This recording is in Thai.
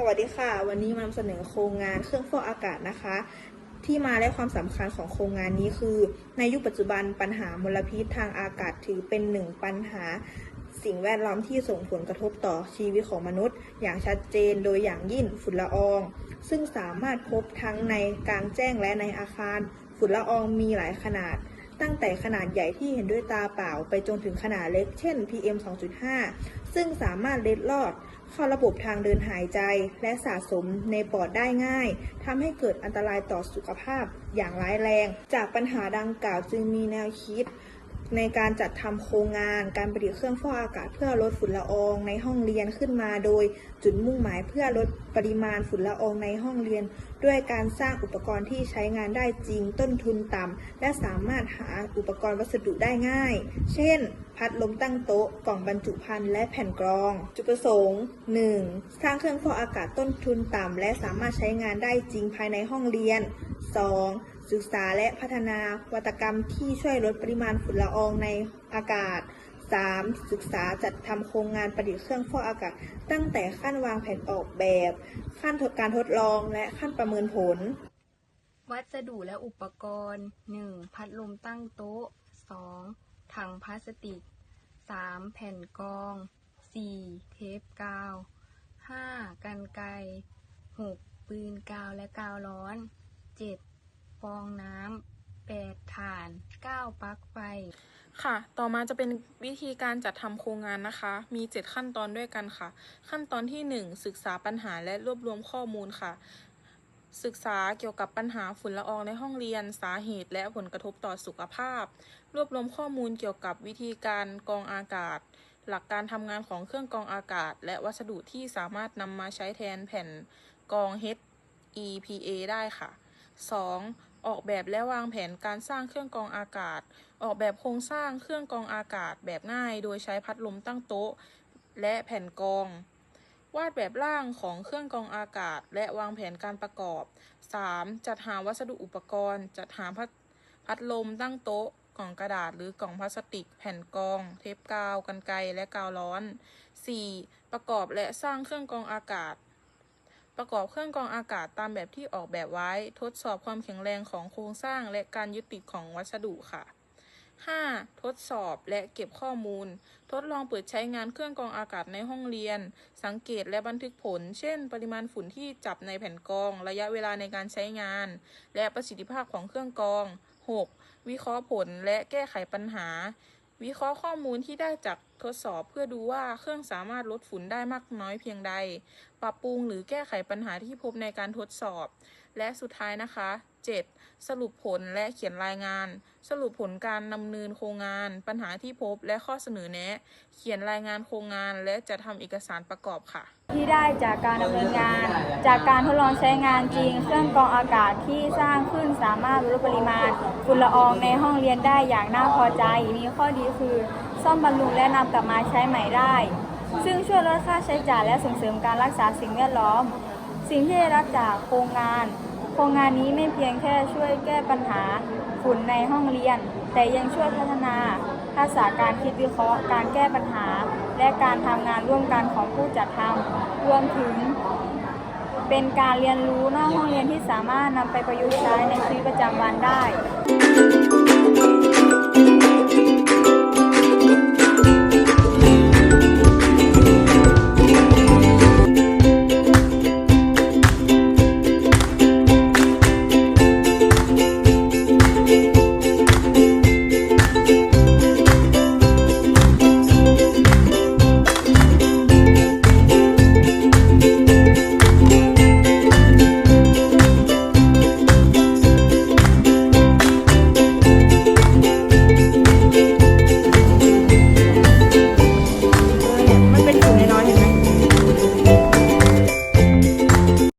สวัสดีค่ะ วันนี้มานำเสนอโครงงานเครื่องฟอกอากาศนะคะ ที่มาและความสำคัญของโครงงานนี้คือ ในยุคปัจจุบันปัญหามลพิษทางอากาศถือเป็นหนึ่งปัญหา สิ่งแวดล้อมที่ส่งผลกระทบต่อชีวิตของมนุษย์ อย่างชัดเจนโดยอย่างยิ่งฝุ่นละออง ซึ่งสามารถพบทั้งในกลางแจ้งและในอาคาร ฝุ่นละอองมีหลายขนาด ตั้งแต่ขนาดใหญ่ที่เห็นด้วยตาเปล่าไปจนถึงขนาดเล็ก เช่น PM 2.5 ซึ่งสามารถเล็ดลอด เข้าระบบทางเดินหายใจ และสะสมในปอดได้ง่ายทำให้เกิดอันตรายต่อสุขภาพอย่างร้ายแรง จากปัญหาดังกล่าวจึงมีแนวคิดในการจัดทำโครงงาน การประดิษฐ์เครื่องฟอกอากาศเพื่อลดฝุ่นละอองในห้องเรียนขึ้นมา โดยจุดมุ่งหมายเพื่อลดปริมาณฝุ่นละอองในห้องเรียนด้วยการสร้างอุปกรณ์ที่ใช้งานได้จริงต้นทุนต่ำ และสามารถหาอุปกรณ์วัสดุได้ง่าย เช่น พัดลมตั้งโต๊ะ กล่องบรรจุภัณฑ์และแผ่นกรอง จุดประสงค์ 1. สร้างเครื่องฟอกอากาศต้นทุนต่ำ และสามารถใช้งานได้จริงภายในห้องเรียน 2. ศึกษาและพัฒนาวัตกรรมที่ช่วยลดปริมาณฝุ่นละอองในอากาศ 3. ศึกษาจัดทำโครงงานประดิษฐ์เครื่องฟอกอากาศ ตั้งแต่ขั้นวางแผนออกแบบ ขั้นการทดลองและขั้นประเมินผล วัสดุและอุปกรณ์ 1. พัดลมตั้งโต๊ะ 2. ถังพลาสติก 3. แผ่นกรอง 4. เทปกาว 5. กันไกร 6. ปืนกาวและกาวร้อน 7. ฟองน้ำ 8. ถ่าน 9. ปลั๊กไฟ ค่ะ ต่อมาจะเป็นวิธีการจัดทำโครงงานนะคะ มี 7 ขั้นตอนด้วยกันค่ะ ขั้นตอนที่ 1 ศึกษาปัญหาและรวบรวมข้อมูลค่ะ ศึกษาเกี่ยวกับปัญหาฝุ่นละอองในห้องเรียน สาเหตุ และผลกระทบต่อสุขภาพ รวบรวมข้อมูลเกี่ยวกับวิธีการกรองอากาศ หลักการทำงานของเครื่องกรองอากาศ และวัสดุที่สามารถนำมาใช้แทนแผ่นกรอง HEPA ได้ค่ะ 2. ออกแบบและวางแผนการสร้างเครื่องกรองอากาศ ออกแบบโครงสร้างเครื่องกรองอากาศแบบง่าย โดยใช้พัดลมตั้งโต๊ะ และแผ่นกรอง วาดแบบร่างของเครื่องกรองอากาศ และวางแผนการประกอบ 3. จัดหาวัสดุอุปกรณ์ จัดหาพัดพัดลมตั้งโต๊ะกล่องกระดาษหรือกล่องพลาสติก แผ่นกรอง เทปกาว กันไกและกาวร้อน 4. ประกอบและสร้างเครื่องกรองอากาศ ประกอบเครื่องกรองอากาศตามแบบที่ออกแบบไว้ ทดสอบความแข็งแรงของโครงสร้างและการยึดติดของวัสดุค่ะ 5. ทดสอบและเก็บข้อมูล ทดลองเปิดใช้งานเครื่องกรองอากาศในห้องเรียน สังเกตและบันทึกผล เช่น ปริมาณฝุ่นที่จับในแผ่นกรอง ระยะเวลาในการใช้งาน และประสิทธิภาพของเครื่องกรอง 6. วิเคราะห์ผลและแก้ไขปัญหา วิเคราะห์ข้อมูลที่ได้จาก ทดสอบเพื่อดูว่าเครื่องสามารถลดฝุ่นได้มากน้อยเพียงใด ปรับปรุงหรือแก้ไขปัญหาที่พบในการทดสอบ และสุดท้ายนะคะ 7. สรุปผลและเขียนรายงาน สรุปผลการดำเนินโครงงาน ปัญหาที่พบและข้อเสนอแนะ เขียนรายงานโครงงาน และจะทำเอกสารประกอบค่ะ ที่ได้จากการดำเนินงาน จากการทดลองใช้งานจริง เครื่องกรองอากาศที่สร้างขึ้นสามารถลดปริมาณฝุ่นละอองในห้องเรียนได้อย่างน่าพอใจ มีข้อดีคือ ซ่อมบำรุงและนำกลับมาใช้ใหม่ได้ ซึ่งช่วยลดค่าใช้จ่ายและส่งเสริมการรักษาสิ่งแวดล้อม สิ่งที่ได้รับจากโครงงาน โครงงานนี้ไม่เพียงแค่ช่วยแก้ปัญหาฝุ่นในห้องเรียน แต่ยังช่วยพัฒนาทักษะการคิดวิเคราะห์ การแก้ปัญหา และการทำงานร่วมกันของผู้จัดทำรวมถึง เป็นการเรียนรู้นอกห้องเรียนที่สามารถนำไปประยุกต์ใช้ในชีวิตประจำวันได้